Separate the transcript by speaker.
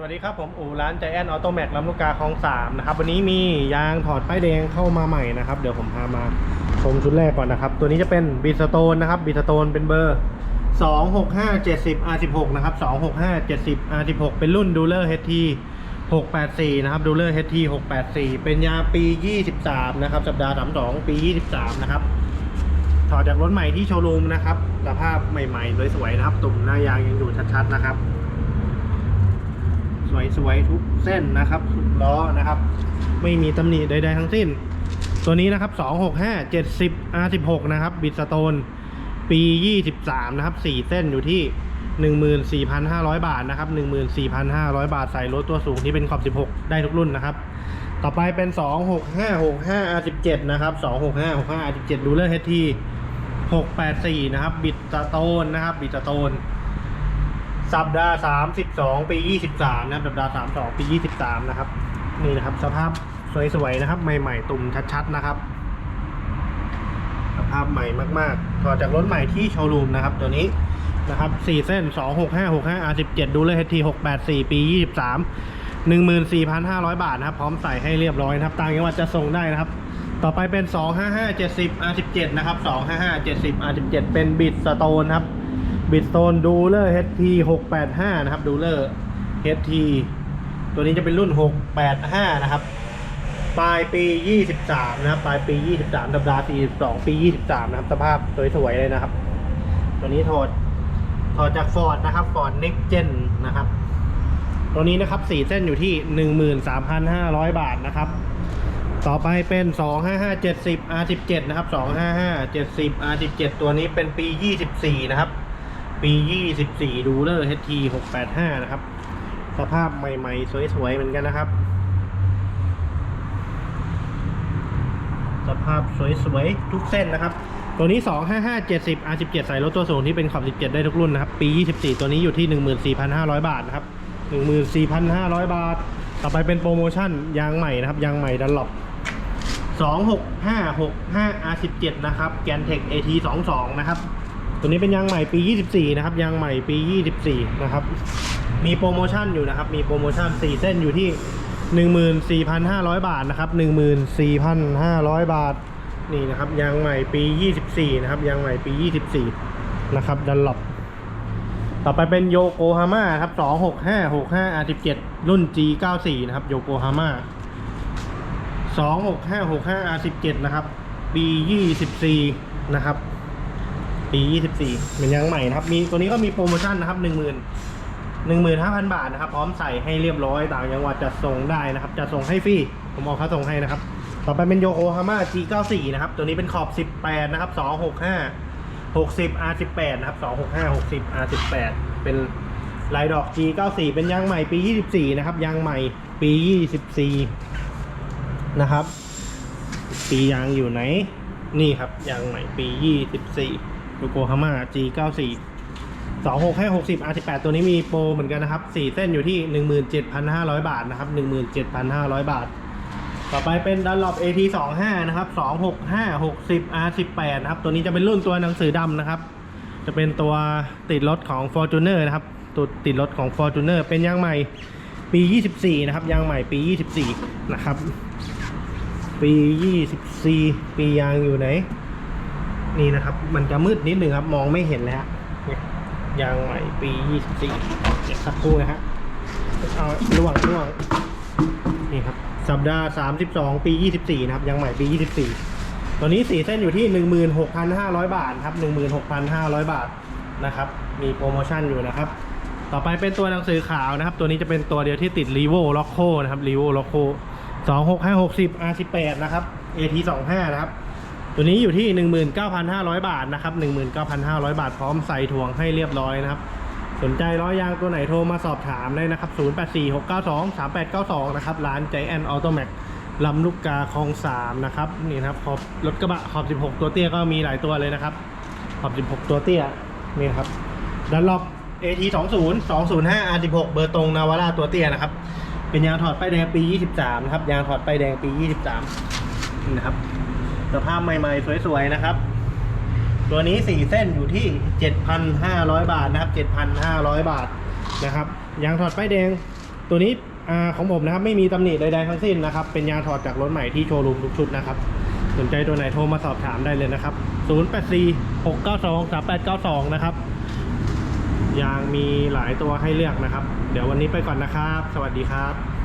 Speaker 1: สวัสดีครับ ผมอู่ร้านใจแอนออโตแม็กลำลูกกาคลองสามนะครับวันนี้มียางถอดป้ายแดงเข้ามาใหม่นะครับ เดี๋ยวผมพามาชมชุดแรกก่อนนะครับ ตัวนี้จะเป็นบิสโตนนะครับบิสโตนเป็นเบอร์ 26570 R16 นะครับ 26570 R16 เป็นรุ่นดูเลอร์ HT 684 นะครับดูเลอร์ HT 684 เป็นยาปี 23 นะครับ สัปดาห์ 32 ปี 23 นะครับ ถอดจากรถใหม่ที่โชว์รูมนะครับสภาพใหม่ๆสวยๆนะครับ ตุ่มหน้ายางยังอยู่ชัดๆนะครับ สวยทุกเส้นนะครับทุกล้อนะครับ ไม่มีตำหนิใดๆทั้งสิ้น ตัวนี้นะครับ 265 70 R16 นะครับ บิดสโตน ปี 23 นะครับ 4 เส้นอยู่ที่ 14,500 บาทนะครับ 14,500 บาทใส่รถตัวสูงที่เป็นขอบ 16 ได้ทุกรุ่นนะครับ ต่อไปเป็น 26565 R17 นะครับ 26565 R17 ดูเลอร์ HT 684 นะครับ บิดสโตนนะครับ บิดสโตน สัปดาห์32ปี23นะครับสัปดาห์32ปี23นะครับ นี่นะครับ สภาพสวยๆนะครับ ใหม่ ๆ ตุ่มชัดๆนะครับ สภาพใหม่มากๆถอจากรถใหม่ที่โชว์รูมนะครับ ตัวนี้นะครับ4เส้น26565 R17 ดูเลย HT 684ปี23 14,500บาทนะครับ พร้อมใส่ให้เรียบร้อยนะครับต่างจังหวัดจะส่งได้นะครับต่อไปเป็น 25570 R17 นะครับ 25570 R17 เป็นบิดสโตนครับ บิดโตนดูเลอร์ HT 685 นะครับดูเลอร์ HT ตัวนี้จะเป็นรุ่น 685 นะครับ ปลายปี 23 นะครับ ปลายปี 23สัปดาห์42 ปี 23 นะครับ สภาพสวยๆเลยนะครับ ตัวนี้ถอดถอดจากฟอร์ดนะครับฟอร์ด Next Gen นะครับ ตัวนี้นะครับ 4 เส้นอยู่ที่ 13,500 บาทนะครับ ต่อไปเป็น 25570 R17 นะครับ 25570 R17 ตัวนี้เป็นปี 24 นะครับ ปี 24 ดูเลอร์ HT 685 นะครับ สภาพใหม่ ๆ สวย ๆ เหมือนกันนะครับ สภาพสวย ๆ ทุกเส้นนะครับ ตัวนี้ 25570 R17 ใส่รถตัวสูงที่เป็นขอบ 17 ได้ทุกรุ่นนะครับ ปี 24 ตัวนี้อยู่ที่ 14,500 บาทนะครับ 14,500 บาท ต่อไปเป็นโปรโมชั่นยางใหม่นะครับ ยางใหม่ดันหลบ26565 R17 นะครับ แกนเทค AT 22 นะครับ ตัวนี้เป็นยางใหม่ปี 24 นะครับ ยางใหม่ปี 24 นะครับ มีโปรโมชั่นอยู่นะครับ มีโปรโมชั่น 4 เส้นอยู่ที่ 14,500 บาทนะครับ 14,500 บาท นี่นะครับ ยางใหม่ปี 24 นะครับ ยางใหม่ปี 24 นะครับดันหลบต่อไปเป็นโยโกฮาม่าครับ 26565 R17 รุ่น G94 นะครับ โยโกฮาม่า26565 R17 นะครับปี24 นะครับ ปี 24 เป็นยางใหม่นะครับ มีตัวนี้ก็มีโปรโมชั่นนะครับ10,000 15,000 บาทนะครับ พร้อมใส่ให้เรียบร้อยต่างจังหวัดจะส่งได้นะครับจะส่งให้ฟรี ผมเอาค่าส่งให้นะครับ ต่อไปเป็นโยโ o ฮาม่า G94 นะครับ ตัวนี้เป็นขอบ 18 นะครับ 265 60 R18 นะครับ 265 60 R18 เป็นลายดอก G94 เป็นยางใหม่ปี 24 นะครับ ยางใหม่ปี 24 นะครับ ปียางอยู่ไหน นี่ครับยางใหม่ปี 24 โยโกฮาม่า G94 26560 R18 ตัวนี้มีโปรเหมือนกันนะครับ 4 เส้นอยู่ที่ 17,500 บาทนะครับ 17,500 บาท ต่อไปเป็นดันลอ p AT25 นะครับ 26560 R18 นะครับ ตัวนี้จะเป็นรุ่นตัวหนังสือดำนะครับ จะเป็นตัวติดรถของ Fortuner นะครับ ตัวติดรถของ Fortuner เป็นยางใหม่ปี 24 นะครับ ยางใหม่ปี 24 นะครับ ปี 24 ปียางอยู่ไหน นี่นะครับ มันจะมืดนิดหนึ่งครับ มองไม่เห็นเลยฮะยางใหม่ปี24เดี๋ยวสักครู่นะฮะเอาล่วงล่วงนี่ครับ สัปดาห์32ปี24นะครับยางใหม่ปี24ตัวนี้สีเส้นอยู่ที่16,500บาทครับ16,500บาทนะครับ มีโปรโมชั่นอยู่นะครับ ต่อไปเป็นตัวหนังสือขาวนะครับ ตัวนี้จะเป็นตัวเดียวที่ติด r e v o l o c o นะครับ r e v o l o c o 26560 R18 นะครับ AT25 นะครับ ตัวนี้อยู่ที่ 19,500 บาทนะครับ 19,500 บาทพร้อมใส่ถ่วงให้เรียบร้อยนะครับ สนใจล้อยางตัวไหนโทรมาสอบถามได้นะครับ 0846923892 นะครับ ร้านใจแอนออโตแม็กลำลูกกาคลอง3นะครับ นี่นะครับขอบรถกระบะขอบ 16 ตัวเตี้ยก็มีหลายตัวเลยนะครับ ขอบ 16 ตัวเตี้ย นี่ครับดันลอบ AT 20 205 R16 เบอร์ตรงนาวาร่าตัวเตี้ยนะครับ เป็นยางถอดป้ายแดงปี 23 นะครับ ยางถอดป้ายแดงปี 23นี่นะครับ สภาพใหม่ๆ สวยๆ นะครับ ตัวนี้ 4 เส้นอยู่ที่ 7,500 บาทนะครับ 7,500 บาทนะครับ ยางถอดป้ายแดง ตัวนี้อของผมนะครับ ไม่มีตำหนิใดๆทั้งสิ้นนะครับ เป็นยางถอดจากรถใหม่ที่โชว์รูมทุกชุดนะครับ สนใจตัวไหนโทรมาสอบถามได้เลยนะครับ 084 692 3892 นะครับ ยางมีหลายตัวให้เลือกนะครับ เดี๋ยววันนี้ไปก่อนนะครับ สวัสดีครับ